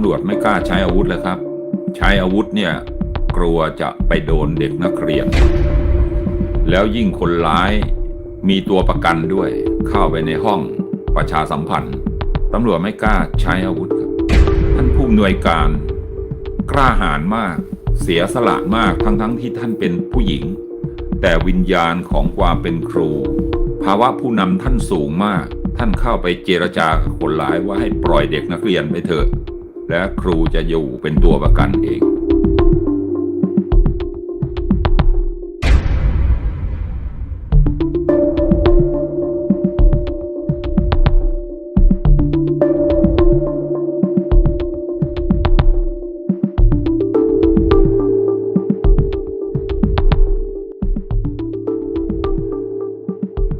ำรวจไม่กล้าใช้อาวุธเลยครับ ใช้อาวุธเนี่ยกลัวจะไปโดนเด็กนักเรียน แล้วยิ่งคนร้ายมีตัวประกันด้วย เข้าไปในห้องประชาสัมพันธ์ตำรวจไม่กล้าใช้อาวุธครับท่านผู้อำนวยการกล้าหาญมากเสียสละมากทั้งๆทที่ท่านเป็นผู้หญิง แต่วิญญาณของความเป็นครู ภาวะผู้นำท่านสูงมาก ท่านเข้าไปเจรจากับคนร้ายว่าให้ปล่อยเด็กนักเรียนไปเถอะ และครูจะอยู่เป็นตัวประกันเอง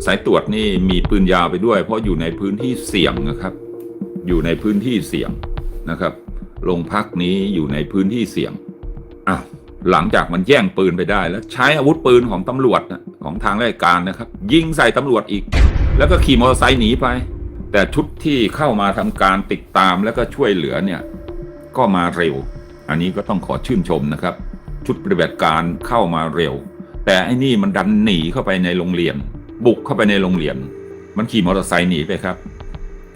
สายตรวจนี่มีปืนยาวไปด้วย เพราะอยู่ในพื้นที่เสี่ยงนะครับ อยู่ในพื้นที่เสี่ยง นะครับโรงพักนี้อยู่ในพื้นที่เสี่ยงอ้าวหลังจากมันแย่งปืนไปได้แล้วใช้อาวุธปืนของตำรวจของทางราชการนะครับ ยิงใส่ตำรวจอีก แล้วก็ขี่มอเตอร์ไซค์หนีไป แต่ชุดที่เข้ามาทำการติดตามแล้วก็ช่วยเหลือเนี่ยก็มาเร็ว อันนี้ก็ต้องขอชื่นชมนะครับ ชุดปฏิบัติการเข้ามาเร็ว แต่ไอ้นี่มันดันหนีเข้าไปในโรงเรียน บุกเข้าไปในโรงเรียน มันขี่มอเตอร์ไซค์หนีไปครับ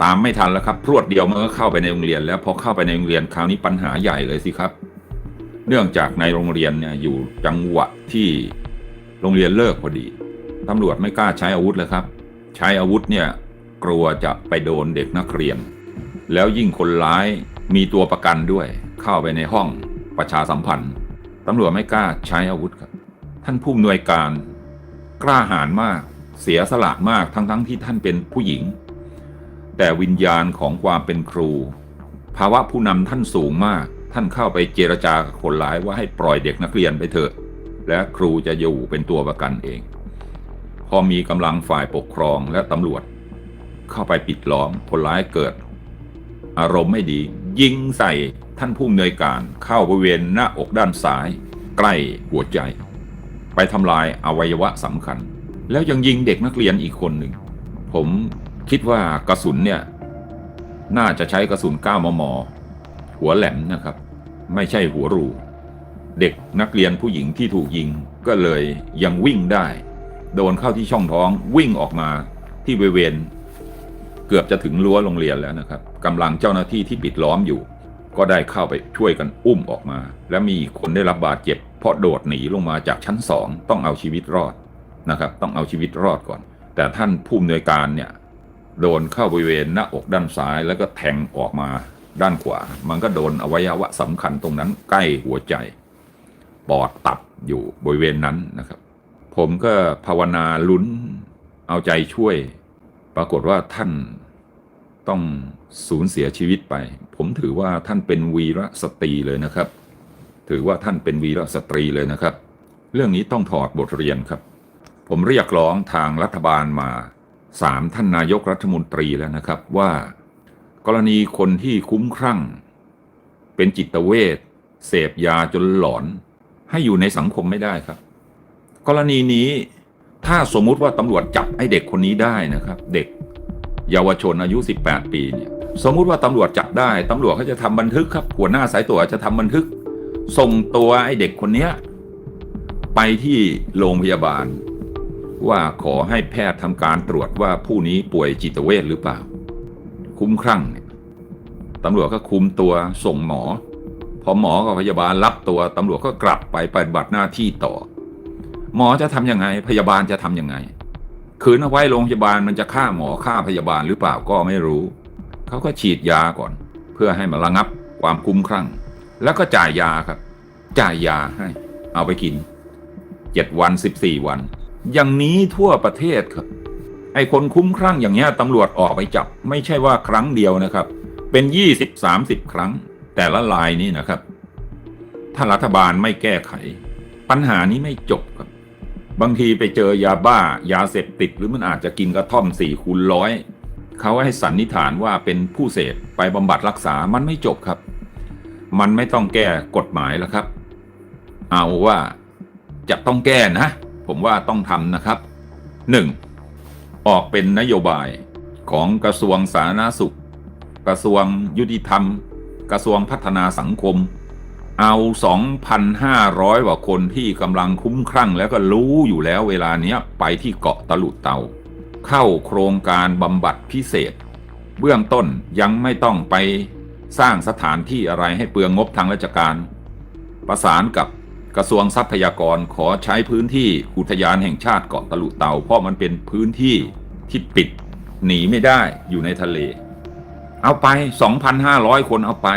ตามไม่ทันแล้วครับ พรวดเดียวมันก็เข้าไปในโรงเรียน แล้วพอเข้าไปในโรงเรียนคราวนี้ปัญหาใหญ่เลยสิครับ เนื่องจากในโรงเรียนเนี่ยอยู่จังหวะที่โรงเรียนเลิกพอดีตำรวจไม่กล้าใช้อาวุธเลยครับ ใช้อาวุธเนี่ยกลัวจะไปโดนเด็กนักเรียน แล้วยิ่งคนร้ายมีตัวประกันด้วย เข้าไปในห้องประชาสัมพันธ์ตำรวจไม่กล้าใช้อาวุธครับ ท่านผู้อำนวยการกล้าหาญมากเสียสละมากทั้งๆทที่ท่านเป็นผู้หญิง แต่วิญญาณของความเป็นครู ภาวะผู้นำท่านสูงมาก ท่านเข้าไปเจรจากับคนร้ายว่าให้ปล่อยเด็กนักเรียนไปเถอะ และครูจะอยู่เป็นตัวประกันเอง พอมีกำลังฝ่ายปกครองและตำรวจ เข้าไปปิดล้อมคนร้ายเกิด อารมณ์ไม่ดี ยิงใส่ท่านผู้อำนวยการเข้าบริเวณหน้าอกด้านซ้าย ใกล้หัวใจ ไปทำลายอวัยวะสำคัญ แล้วยังยิงเด็กนักเรียนอีกคนหนึ่ง ผม คิดว่ากระสุนเนี่ยน่าจะใช้กระสุน 9 มม หัวแหลมนะครับ ไม่ใช่หัวรู เด็กนักเรียนผู้หญิงที่ถูกยิงก็เลยยังวิ่งได้ โดนเข้าที่ช่องท้องวิ่งออกมาที่บริเวณ เกือบจะถึงรั้วโรงเรียนแล้วนะครับกำลังเจ้าหน้าที่ที่ปิดล้อมอยู่ ก็ได้เข้าไปช่วยกันอุ้มออกมา และมีคนได้รับบาดเจ็บ เพราะโดดหนีลงมาจากชั้นสองต้องเอาชีวิตรอดนะครับ ต้องเอาชีวิตรอดก่อน แต่ท่านผู้อำนวยการเนี่ย โดนเข้าบริเวณหน้าอกด้านซ้ายแล้วก็แทงออกมาด้านขวา มันก็โดนอวัยวะสำคัญตรงนั้นใกล้หัวใจ ปอดตับอยู่บริเวณนั้นนะครับ ผมก็ภาวนาลุ้นเอาใจช่วย ปรากฏว่าท่านต้องสูญเสียชีวิตไป ผมถือว่าท่านเป็นวีรสตรีเลยนะครับ ถือว่าท่านเป็นวีรสตรีเลยนะครับ เรื่องนี้ต้องถอดบทเรียนครับ ผมเรียกร้องทางรัฐบาลมา สามท่านนายกรัฐมนตรีแล้วนะครับว่า กรณีคนที่คุ้มครั่ง เป็นจิตเวชเสพยาจนหลอน ให้อยู่ในสังคมไม่ได้ครับ กรณีนี้ถ้าสมมุติว่าตำรวจจับไอ้เด็กคนนี้ได้นะครับ เด็กเยาวชนอายุ 18 ปีเนี่ยสมมุติว่าตำรวจจับได้ตำรวจเขาจะทำบันทึกครับ หัวหน้าสายตรวจจะทำบันทึก ส่งตัวไอ้เด็กคนเนี้ยไปที่โรงพยาบาล ว่าขอให้แพทย์ทำการตรวจว่าผู้นี้ป่วยจิตเวชหรือเปล่า คุ้มครั่งเนี่ยตำรวจก็คุมตัวส่งหมอ พอหมอกับพยาบาลรับตัวตำรวจก็กลับไปปฏิบัติหน้าที่ต่อ หมอจะทำยังไง พยาบาลจะทำยังไง คืนเอาไว้โรงพยาบาลมันจะฆ่าหมอฆ่าพยาบาลหรือเปล่าก็ไม่รู้ เขาก็ฉีดยาก่อน เพื่อให้มันระงับความคุ้มครั่ง แล้วก็จ่ายยาครับ จ่ายยาให้ เอาไปกินเจ็ดวันสิบสี่วัน อย่างนี้ทั่วประเทศครับ ไอ้คนคุ้มครั่งอย่างเงี้ยตำรวจออกไปจับ ไม่ใช่ว่าครั้งเดียวนะครับ เป็นยี่สิบสามสิบครั้ง แต่ละลายนี้นะครับ ถ้ารัฐบาลไม่แก้ไข ปัญหานี้ไม่จบครับ บางทีไปเจอยาบ้ายาเสพติดหรือมันอาจจะกินกระท่อมสี่คูณร้อยเขาให้สันนิษฐานว่าเป็นผู้เสพไปบำบัดรักษามันไม่จบครับ มันไม่ต้องแก้กฎหมายแล้วครับ เอาว่าจะต้องแก้นะ ผมว่าต้องทำนะครับหนึ่งออกเป็นนโยบายของกระทรวงสาธารณสุข กระทรวงยุติธรรม กระทรวงพัฒนาสังคม เอา 2,500 กว่าคนที่กำลังคุ้มครั่งแล้วก็รู้อยู่แล้วเวลาเนี้ยไปที่เกาะตะลุดเตา เข้าโครงการบำบัดพิเศษ เบื้องต้นยังไม่ต้องไปสร้างสถานที่อะไรให้เปลืองงบทางราชการ ประสานกับ กระทรวงทรัพยากรขอใช้พื้นที่อุทยานแห่งชาติเกาะตะลุเตา เพราะมันเป็นพื้นที่ที่ปิดหนีไม่ได้อยู่ในทะเล เอาไป 2,500 คนเอาไป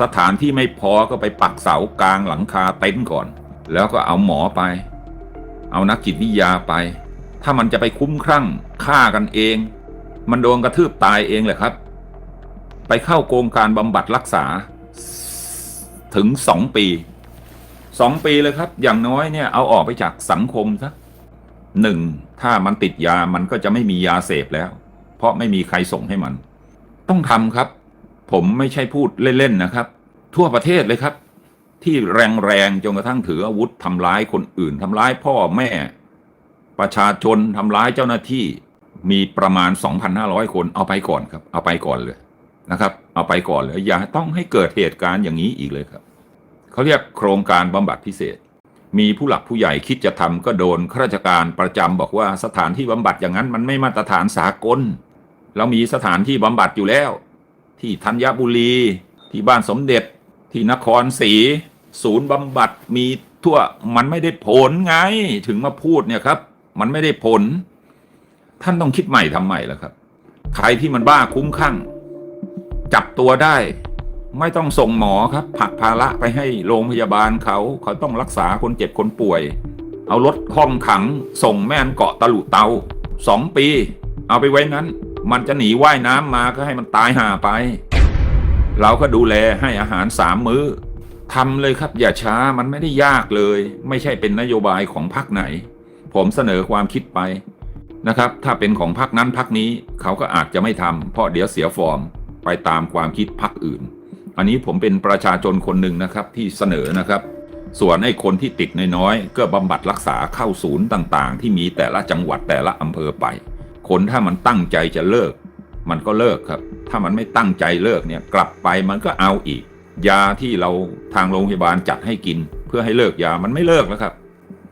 สถานที่ไม่พอก็ไปปักเสากลางหลังคาเต็นท์ก่อน แล้วก็เอาหมอไป เอานักจิตวิทยาไป ถ้ามันจะไปคุ้มครั่งฆ่ากันเอง มันโดนกระทืบตายเองแหละครับ ไปเข้าโครงการบำบัดรักษาถึงสองปี สองปีเลยครับ อย่างน้อยเนี่ยเอาออกไปจากสังคมซะหนึ่งถ้ามันติดยามันก็จะไม่มียาเสพแล้ว เพราะไม่มีใครส่งให้มัน ต้องทำครับ ผมไม่ใช่พูดเล่นๆนะครับ ทั่วประเทศเลยครับ ที่แรงๆจนกระทั่งถืออาวุธทำร้ายคนอื่นทำร้ายพ่อแม่ ประชาชนทำร้ายเจ้าหน้าที่มีประมาณ 2,500 คนเอาไปก่อนครับ เอาไปก่อนเลยนะครับ เอาไปก่อนเลยอย่าต้องให้เกิดเหตุการณ์อย่างนี้อีกเลยครับ เขาเรียกโครงการบำบัดพิเศษ มีผู้หลักผู้ใหญ่คิดจะทำก็โดนข้าราชการประจำบอกว่าสถานที่บำบัดอย่างนั้นมันไม่มาตรฐานสากล เรามีสถานที่บำบัดอยู่แล้ว ที่ธัญบุรี ที่บ้านสมเด็จ ที่นครศรีศูนย์บำบัดมีทั่วมันไม่ได้ผลไงถึงมาพูดเนี่ยครับ มันไม่ได้ผล ท่านต้องคิดใหม่ทำใหม่แล้วครับ ใครที่มันบ้าคุ้มข้างจับตัวได้ ไม่ต้องส่งหมอครับผลักภาระไปให้โรงพยาบาลเขา เขาต้องรักษาคนเจ็บคนป่วย เอารถห้องขังส่งแม่นเกาะตะลุเตาสองปี เอาไปไว้นั้น มันจะหนีว่ายน้ำมาก็ให้มันตายห่าไป เราก็ดูแลให้อาหารสามมื้อทำเลยครับอย่าช้ามันไม่ได้ยากเลย ไม่ใช่เป็นนโยบายของพรรคไหน ผมเสนอความคิดไปนะครับ ถ้าเป็นของพรรคนั้นพรรคนี้เขาก็อาจจะไม่ทำเพราะเดี๋ยวเสียฟอร์มไปตามความคิดพรรคอื่น อันนี้ผมเป็นประชาชนคนหนึ่งนะครับที่เสนอนะครับ ส่วนไอ้คนที่ติดน้อยๆก็บำบัดรักษาเข้าศูนย์ต่างๆ ที่มีแต่ละจังหวัดแต่ละอำเภอไป คนถ้ามันตั้งใจจะเลิก มันก็เลิกครับ ถ้ามันไม่ตั้งใจเลิกเนี่ยกลับไปมันก็เอาอีก ยาที่เราทางโรงพยาบาลจัดให้กิน เพื่อให้เลิกยามันไม่เลิกแล้วครับ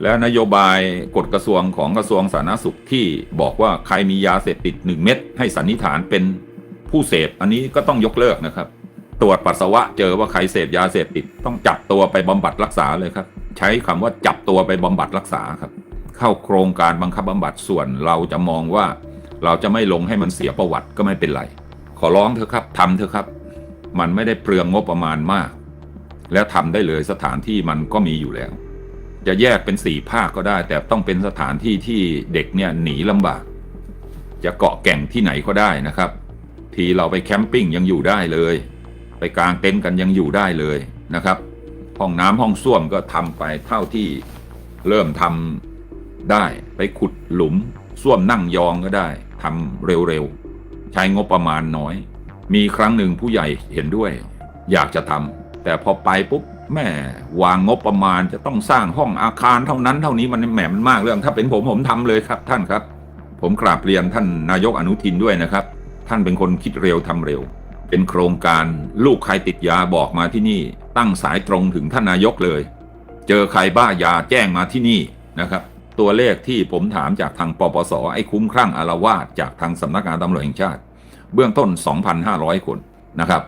แล้วนโยบายกฎกระทรวงของกระทรวงสาธารณสุขที่บอกว่าใครมียาเสพติดหนึ่งเม็ดให้สันนิษฐานเป็นผู้เสพอันนี้ก็ต้องยกเลิกนะครับ ตรวจปัสสาวะเจอว่าใครเสพยาเสพติด ต้องจับตัวไปบำบัดรักษาเลยครับ ใช้คำว่าจับตัวไปบำบัดรักษาครับ เข้าโครงการบังคับบำบัดส่วนเราจะมองว่า เราจะไม่ลงให้มันเสียประวัติก็ไม่เป็นไร ขอร้องเถอะครับทำเถอะครับ มันไม่ได้เปลืองงบประมาณมาก แล้วทำได้เลยสถานที่มันก็มีอยู่แล้ว จะแยกเป็นสี่ภาคก็ได้ แต่ต้องเป็นสถานที่ที่เด็กเนี่ยหนีลำบาก จะเกาะแก่งที่ไหนก็ได้นะครับ ทีเราไปแคมปิ้งยังอยู่ได้เลย ไปกางเต็นท์กันยังอยู่ได้เลยนะครับ ห้องน้ำห้องส้วมก็ทำไปเท่าที่เริ่มทำได้ไปขุดหลุมส้วมนั่งยองก็ได้ทำเร็วๆ ใช้งบประมาณน้อย มีครั้งหนึ่งผู้ใหญ่เห็นด้วย อยากจะทำแต่พอไปปุ๊บแม่วางงบประมาณจะต้องสร้างห้องอาคารเท่านั้นเท่านี้มันแหมมันมากเรื่อง ถ้าเป็นผมผมทำเลยครับท่านครับ ผมกราบเรียนท่านนายกอนุทินด้วยนะครับ ท่านเป็นคนคิดเร็วทำเร็ว เป็นโครงการลูกใครติดยาบอกมาที่นี่ ตั้งสายตรงถึงท่านนายกเลย เจอใครบ้ายาแจ้งมาที่นี่นะครับ ตัวเลขที่ผมถามจากทางปปสไอ้คุ้มครั่งอารวาสจากทางสำนักงานตำรวจแห่งชาติ เบื้องต้น 2,500 คนนะครับ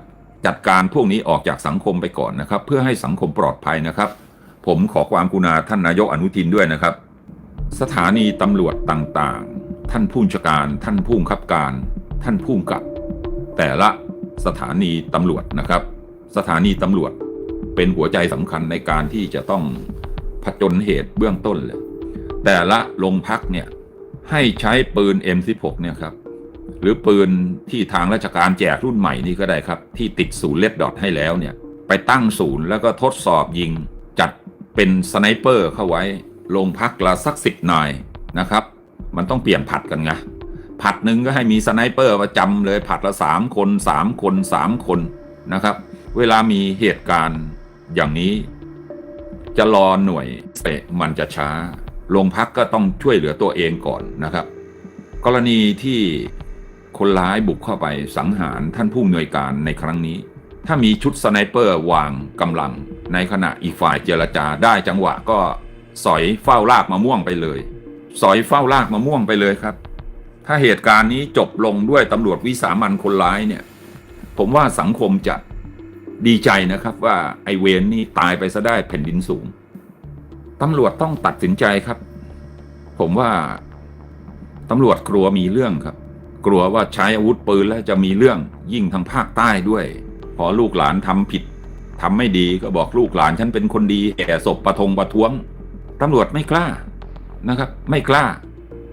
จัดการพวกนี้ออกจากสังคมไปก่อนนะครับ เพื่อให้สังคมปลอดภัยนะครับ ผมขอความกรุณาท่านนายกอนุทินด้วยนะครับ สถานีตำรวจต่างๆ ท่านผู้ชการ ท่านผู้บังคับการ ท่านผู้กับ แต่ละ สถานีตำรวจนะครับ สถานีตำรวจเป็นหัวใจสำคัญในการที่จะต้องผจญเหตุเบื้องต้นเลย แต่ละโรงพักเนี่ยให้ใช้ปืน M16 เนี่ยครับ หรือปืนที่ทางราชการแจกรุ่นใหม่นี่ก็ได้ครับ ที่ติดศูนย์เลดดอทให้แล้วเนี่ย ไปตั้งศูนย์แล้วก็ทดสอบยิง จัดเป็นสไนเปอร์เข้าไว้โรงพักละสักสิบนายนะครับ มันต้องเปลี่ยนผัดกันไง ผัดหนึ่งก็ให้มีสไนเปอร์ประจำเลยผัดละสามคนสามคนสามคนนะครับ เวลามีเหตุการณ์อย่างนี้ จะรอหน่วยเปะมันจะช้าโรงพักก็ต้องช่วยเหลือตัวเองก่อนนะครับ กรณีที่คนร้ายบุกเข้าไปสังหารท่านผู้อำนวยการในครั้งนี้ ถ้ามีชุดสไนเปอร์วางกำลัง ในขณะอีกฝ่ายเจรจาได้จังหวะก็สอยเฝ้าลากมะม่วงไปเลย สอยเฝ้าลากมะม่วงไปเลยครับ ถ้าเหตุการณ์นี้จบลงด้วยตำรวจวิสามันคนร้ายเนี่ย ผมว่าสังคมจะดีใจนะครับว่าไอเวนนี่ตายไปซะได้แผ่นดินสูงตำรวจต้องตัดสินใจครับ ผมว่าตำรวจกลัวมีเรื่องครับ กลัวว่าใช้อาวุธปืนแล้วจะมีเรื่องยิ่งทางภาคใต้ด้วย พอลูกหลานทำผิดทำไม่ดีก็บอกลูกหลานฉันเป็นคนดีแห่ศพประทงประท้วงตำรวจไม่กล้านะครับ ไม่กล้า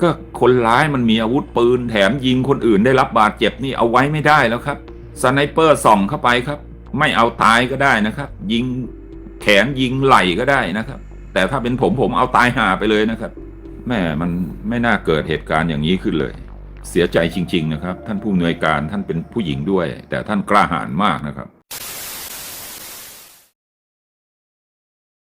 ก็คนร้ายมันมีอาวุธปืนแถมยิงคนอื่นได้รับบาดเจ็บนี่เอาไว้ไม่ได้แล้วครับสไนเปอร์ส่องเข้าไปครับ ไม่เอาตายก็ได้นะครับ ยิงแขนยิงไหล่ก็ได้นะครับ แต่ถ้าเป็นผมผมเอาตายหาไปเลยนะครับแม่มันไม่น่าเกิดเหตุการณ์อย่างนี้ขึ้นเลย เสียใจจริง ๆ นะครับ ท่านผู้อำนวยการท่านเป็นผู้หญิงด้วย แต่ท่านกล้าหาญมากนะครับ